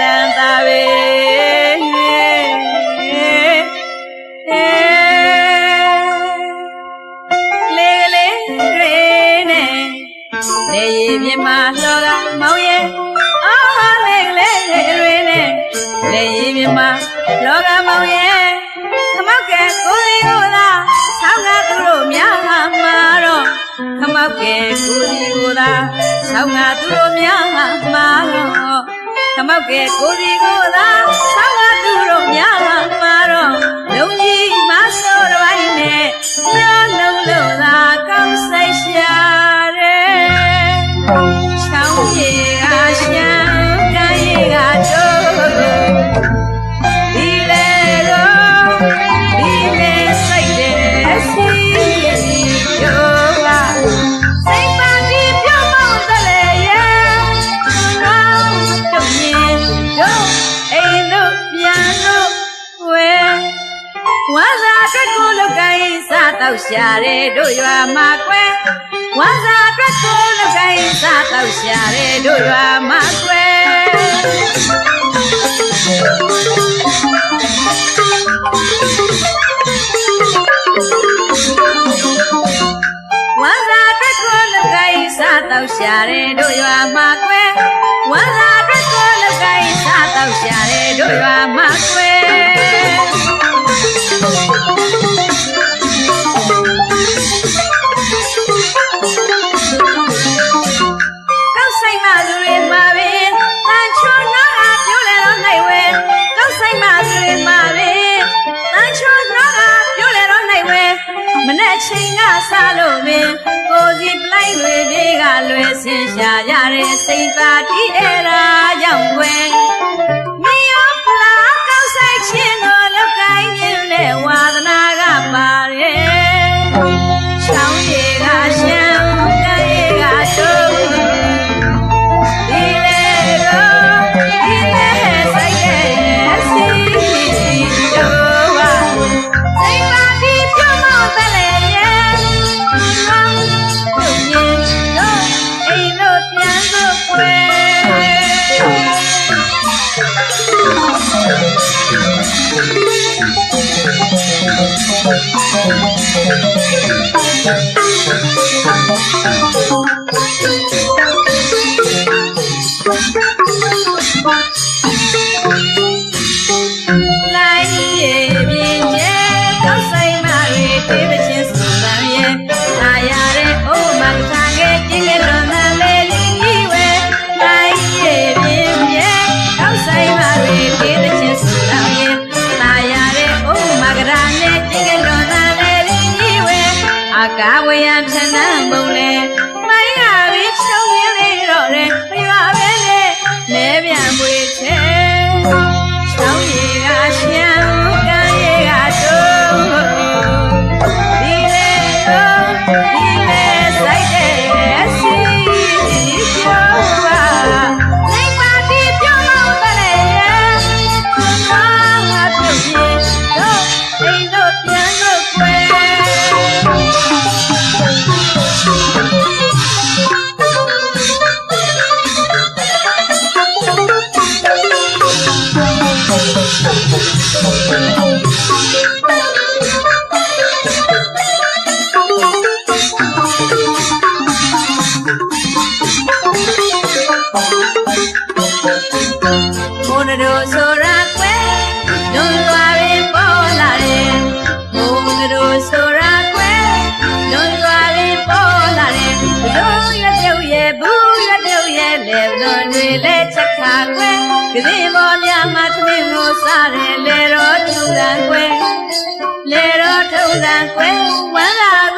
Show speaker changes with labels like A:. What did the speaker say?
A: တန်သာပဲလေလေရေနဲ့လေရည်မြမလောကမောင်ရဲ့အာလေလေရေနဲ့လေရည်မြမလောကမောင်ရဲ့ခမောက်ကဲကိုယ်စီကိုသာဆောင်းကသူတို့များမှာတော့ခမောက်ကဲကိုယ်စီကိုသာ ဆောင်းကသူတို့များမှာတော့ခမောက်ကဲကိုယ်စီကိုသာဆောင်းကသူတို့များမှာတော့လုံကြီးမဆိုးတစ်ပိုင်းနဲ့ပြောလုံးလို့သာကောင်းစိတ်ရှာတယ်ချောင်းပြေကရှမ်းကမ်းရကတို့ဒီလေကိုဒီလေစိတ်တဲ့စီယော ဝါသာအတွက်ကိုလောက်ကိုင်းစားတော့ရှာတဲ့တို့ရွာမှာကွယ်ဝါသာအတွက်ကိုလောက်ကိုင်းစားတော့ရှာတဲ့တို့ရွာမှာကွယ်ဝါသာအတွက်ကိုလောက်ကိုင်းစားတော့ရှာတဲ့တို့ရွာမှာကွယ်ဝါသာအတွက်ကိုလောက်ကိုင်းစားတော့ရှာတဲ့တို့ရွာမှာကွယ် ချွန်နာကပြိုးလေတော့နိုင်ဝဲကောက်ဆိုင်မှသူတွေမှာပင်တန်ချွန်နာကပြိုးလေတော့နိုင်ဝဲမနဲ့ချိန်ကစားလို့ပင်ကိုစီပလိုက်တွေပြေးကလွယ်ဆင်းရှာရတဲ့စိတ်သာတီးအဲ့ဒါကြောင့်ွယ် လိုက်ရေ အကာဝေယထဏမုံလေမိုင်းရပြီးချုံရင်းလေးတော့တယ်မရွာပဲလေလဲပြန်ပွေချဲချောင်းရေက လွန်လွာရင်ပေါ်လာတယ်မုန်းတို့ဆိုရကွယ်လွန်လွာရင်ပေါ်လာတယ်ဘလို့ရပြုတ်ရဲ့ဘူးရပြုတ်ရဲ့လေလွန်တွေလဲချက်ခါကွယ်ကလေးပေါ်များမှသမင်းကိုစားတယ်လေတော့ထုံတန်ကွယ်လေတော့ထုံတန်ကွယ်ဝမ်းလာ